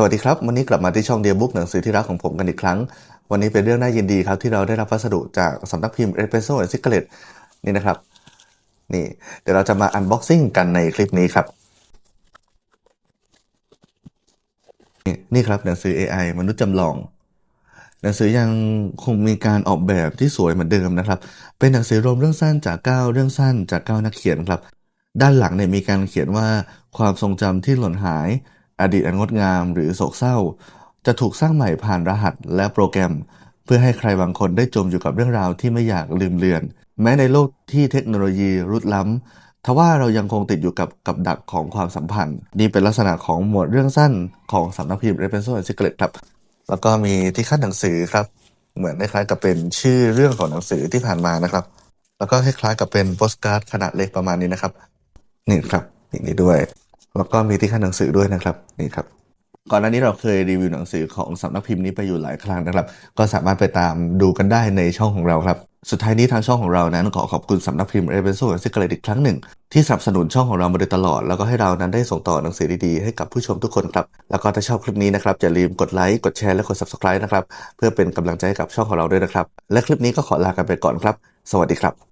สวัสดีครับ วันนี้กลับมาที่ช่องเดียบุ๊กหนังสือที่รักของผมกันอีกครั้ง วันนี้เป็นเรื่องน่ายินดีครับ ที่เราได้รับพัสดุจากสำนักพิมพ์ e s p r e s s o and Cigarette นี่นะครับ นี่ เดี๋ยวเราจะมาอันบ็อกซิ่งกันในคลิปนี้ครับนี่นี่ครับหนังสือ AI มนุษย์จำลอง หนังสือยังคงมีการออกแบบที่สวยเหมือนเดิมนะครับ เป็นหนังสือรวมเรื่องสั้นจาก9เรื่องสั้นจาก9นักเขียนครับ ด้านหลังเนี่ยมีการเขียนว่าความทรงจำที่หล่นหาย อดีตอันงดงามหรือโศกเศร้า จะถูกสร้างใหม่ผ่านรหัสและโปรแกรม เพื่อให้ใครบางคนได้จมอยู่กับเรื่องราวที่ไม่อยากลืมเลือน แม้ในโลกที่เทคโนโลยีรุดล้ำทว่าเรายังคงติดอยู่กับกับดักของความสัมพันธ์ นี่เป็นลักษณะของหมวดเรื่องสั้นของสำนักพิมพ์ r e p e n s o and Secret ครับ แล้วก็มีที่คัดหนังสือครับ เหมือนคล้ายๆกับเป็นชื่อเรื่องของหนังสือที่ผ่านมานะครับ แล้วก็คล้ายๆกับเป็นโปสการ์ดขนาดเล็กประมาณนี้นะครับนี่ครับอย่นี้ด้วย แล้วก็มีที่ขั้นหนังสือด้วยนะครับนี่ครับก่อนหน้านี้เราเคยรีวิวหนังสือของสำนักพิมพ์นี้ไปอยู่หลายครั้งนะครับ ก็สามารถไปตามดูกันได้ในช่องของเราครับ สุดท้ายนี้ทางช่องของเรานั้นขอขอบคุณสำนักพิมพ์เอเวนโซ่ซิกเกอร์อีกครั้งหนึ่ง ที่สนับสนุนช่องของเรามาโดยตลอด แล้วก็ให้เรานั้นได้ส่งต่อหนังสือดีๆ ให้กับผู้ชมทุกคนครับ แล้วก็ถ้าชอบคลิปนี้นะครับอย่าลืมกดไลค์กดแชร์และกด subscribe นะครับเพื่อเป็นกำลังใจให้กับช่องของเราด้วยนะครับ และคลิปนี้ก็ขอลากันไปก่อนครับ สวัสดีครับ